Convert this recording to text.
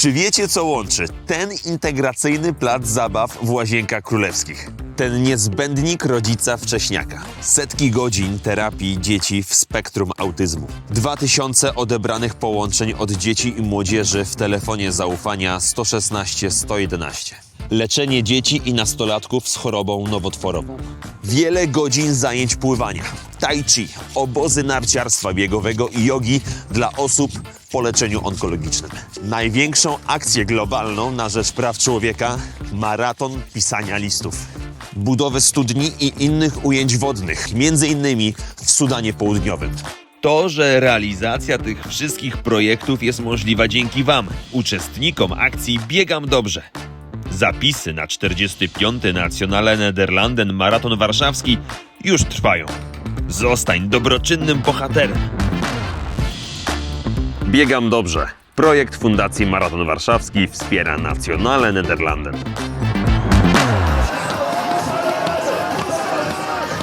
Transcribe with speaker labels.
Speaker 1: Czy wiecie, co łączy ten integracyjny plac zabaw w Łazienkach Królewskich? Ten niezbędnik rodzica wcześniaka. Setki godzin terapii dzieci w spektrum autyzmu. 2000 odebranych połączeń od dzieci i młodzieży w telefonie zaufania 116 111. Leczenie dzieci i nastolatków z chorobą nowotworową. Wiele godzin zajęć pływania, tai chi, obozy narciarstwa biegowego i jogi dla osób po leczeniu onkologicznym. Największą akcję globalną na rzecz praw człowieka maraton pisania listów. Budowę studni i innych ujęć wodnych, między innymi w Sudanie Południowym.
Speaker 2: To, że realizacja tych wszystkich projektów jest możliwa dzięki Wam, uczestnikom akcji Biegam Dobrze. Zapisy na 45. Nacjonale Nederlanden Maraton Warszawski już trwają. Zostań dobroczynnym bohaterem.
Speaker 1: Biegam dobrze. Projekt Fundacji Maraton Warszawski wspiera Nacjonale Nederlanden.